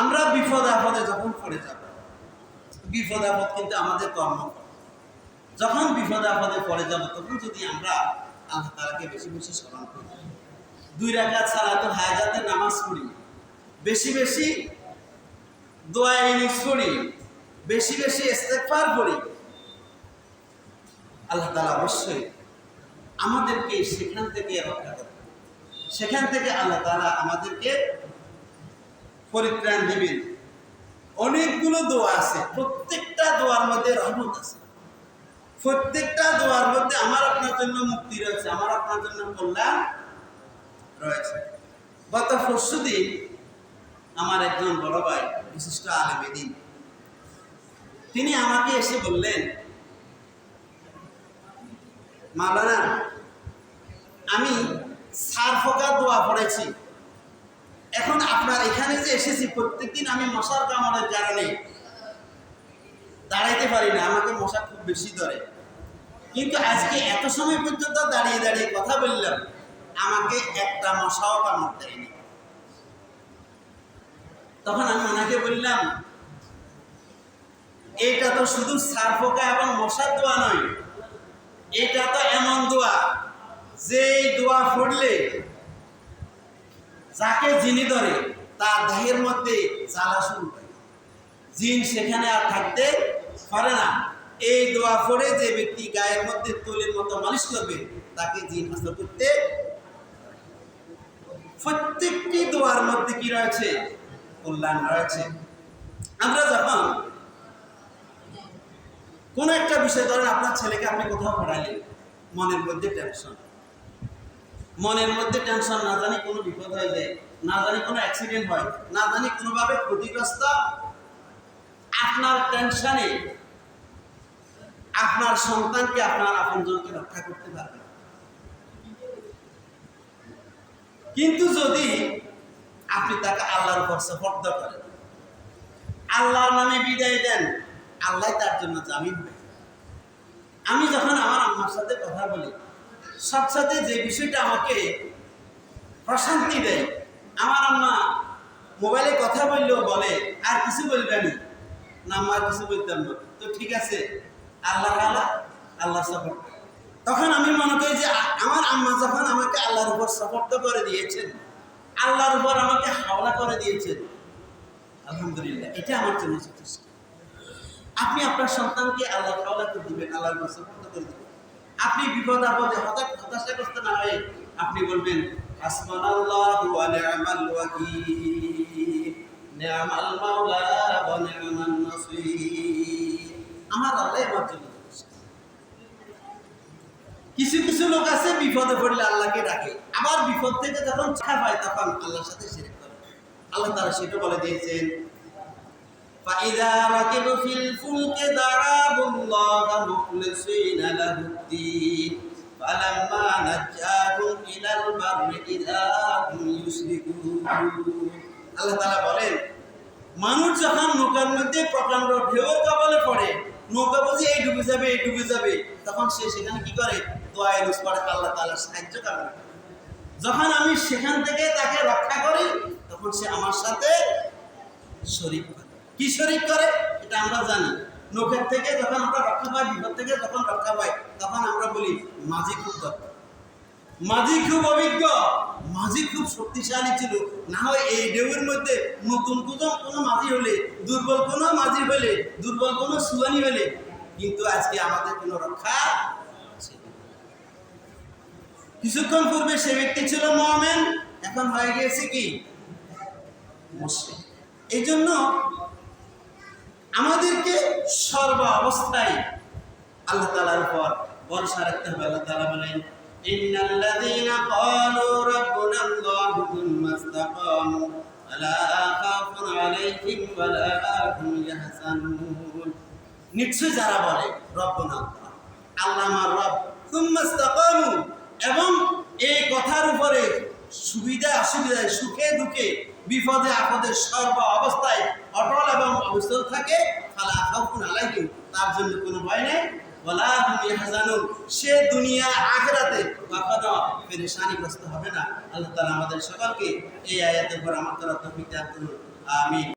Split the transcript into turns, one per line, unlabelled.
আমরা বিপদ আপদে যখন পড়ে যাব বিপদ আপদ কিন্তু আমাদের কর্ম যখন বিপদ আপদে পড়ে যাব, তখন যদি আমরা আল্লাহ তালাকে বেশি বেশি স্মরণ করি। দুই রাকাত সালাতুল হায়াতে নামাজ পড়ি, বেশি বেশি দোয়া ইনিস পড়ি, বেশি বেশি ইস্তেগফার করি আল্লাহ তালা অবশ্যই আমাদেরকে সেখান থেকে রক্ষা করবে সেখান থেকে আল্লাহ তালা আমাদেরকে পরিত্রাণ দিবেন। অনেকগুলো দোয়া আছে, প্রত্যেকটা দোয়ার মধ্যে রহমত আছে। প্রত্যেকটা দোয়ার মধ্যে আমার আপনার জন্য মুক্তি রয়েছে, আমার আপনার জন্য কল্যাণ রয়েছে। গত পরশু দিন আমার একজন বড় ভাই, বিশিষ্ট আলেমেদিন তিনি আমাকে এসে বললেন, মাওলানা, আমি সার ফোকা দোয়া পড়েছি। এখন আপনার এখানে যে এসেছি, প্রত্যেকদিন আমি মশার কামড়ের কারণে দাঁড়াইতে পারি না, আমাকে মশা খুব বেশি ধরে। কিন্তু আজকে এত সময় পর্যন্ত দাঁড়িয়ে দাঁড়িয়ে কথা বললাম, আমাকে একটা মশাও কামড় দেয়নি। তখন আমি ওনাকে বললাম, এটা তো শুধু সার পোকা এবং মশার দোয়া নয়, এটা তো এমন দোয়া যে দোয়া পড়লে যাকে জিনি ধরে, তার দেহের মধ্যে জ্বালা শুরু হয়। জিন সেখানে আর থাকতে পারে না। এই দোয়া পড়ে যে ব্যক্তি গায়ের মধ্যে তৈলের মতো মালিশ করবে, তাকে জিন হাসল করতে প্রত্যেকটি দোয়ার মধ্যে কি রয়েছে? কল্যাণ রয়েছে। আমরা যখন কোনো একটা বিষয় ধরেন আপনার ছেলেকে আপনি কোথাও পড়াইলেন, মনের মধ্যে টেনশন মনের মধ্যে টেনশন না জানি কোনো বিপদ হয়ে যায়, না জানি কোনো অ্যাক্সিডেন্ট হয়, না জানি কোনোভাবে ক্ষতিগ্রস্ত আপনার টেনশনে আপনার সন্তানকে আপনার আপনজনকে রক্ষা করতে পারবে কিন্তু যদি আপনি তাকে আল্লাহর উপর সফর্দ করেন, আল্লাহর নামে বিদায় দেন, আল্লাহ তার জন্য জামিন আমি যখন আমার আম্মার সাথে কথা বলি সব সাথে যে বিষয়টা আমাকে প্রশান্তি দেয়। আমার আম্মা মোবাইলে কথা বললেও বলে, আর কিছু বলবেন না? আম্মা, আর কিছু বলতাম না। তো ঠিক আছে, আল্লাহ আল্লাহ আল্লাহ সাপোর্ট তখন আমি মনে করি যে আমার আম্মা যখন আমাকে আল্লাহর উপর সাপোর্ট করে দিয়েছেন, আল্লাহর উপর আমাকে হাওলা করে দিয়েছেন, আলহামদুলিল্লাহ, এটা আমার জন্য যথেষ্ট। আপনি আপনার সন্তানকে আল্লাহ হাওলা করে দিবেন, আল্লাহর উপর সাপোর্ট করে দিবেন। আপনি বিপদ আপদে হঠাৎ হতাশাগ্রস্ত না হয়ে আপনি বলবেন আসমান আল্লাহ ওয়া নি'মাল ওয়াকিল নি'মাল মাওলা ওয়া নি'মান নাসীর আমার আল্লাহ আমার জন্য যথেষ্ট। কিছু কিছু লোক আছে বিপদে পড়লে আল্লাহকে ডাকে আবার বিপদ থেকে যখন ছাড়া পায় তখন আল্লাহর সাথে শিরক করে আল্লাহ তারা সেটা বলে দিয়েছেন فإذا ركبوا في الفلك دعوا الله مخلصين له الدين فلما نجاهم إلى البر إذا هم يشركون আল্লাহ তাআলা বলেন মানুষ যখন নৌকার মধ্যে প্রকাণ্ড ঢেউয়ের কবলে পড়ে নৌকা বুঝি এই ডুবে যাবে এই ডুবে যাবে তখন সে সেখানে কি করে দোয়া ইউজ করে আল্লাহ তাআলার সাহায্য কামনা করে। যখন আমি সেখান থেকে তাকে রক্ষা করি তখন সে আমার সাথে শরীক করে কি শরীক করে এটা আমরা জানি নৌকার থেকে যখন আমরা রক্ষা পাই, বিপদ থেকে যখন রক্ষা পাই, তখন আমরা বলি, মাঝি খুব দরকার মাঝি খুব অভিজ্ঞ, মাঝি খুব শক্তিশালী ছিল। না হয় এই ঢেউয়ের মধ্যে নতুন কোনো কোনো মাঝি হলে, দুর্বল কোনো মাঝি হলে, দুর্বল কোনো সুয়ানি হলে, কিন্তু আজকে আমাদের কোনো রক্ষা কিছুক্ষণ পূর্বে সে ব্যক্তি ছিল মোহামেন, এখন হয়ে গিয়েছে কি? এই জন্য আমাদেরকে সর্ব অবস্থায় আল্লাহ তালার উপর ভরসা রাখতে হবে। আল্লাহ তালা বলেন, ইন্নাল্লাযীনা ক্বালু রাব্বুনা আল্লাহু থুম্মা ইসতাকামু, ফালা খাউফুন আলাইহিম ওয়ালা হুম ইয়াহজানুন। নিশ্চয় যারা বলে, রব্বুনা আল্লাহ আমার রব এবং এই কথার উপরে সুবিধা, অসুবিধায় সুখে দুঃখে বিপদে আপদে সর্ব অবস্থায় অটল এবং অবস্থিত থাকে, ফালা আখাউফুন আলাইহিম, তার জন্য কোনো ভয় নেই। ওয়ালা হুম সে দুনিয়া আখিরাতে কখনো পেরেশানিগ্রস্ত হবে না। আল্লাহ তাআলা আমাদের সকলকে এই আয়াতের পর আমার থেকে আমিন।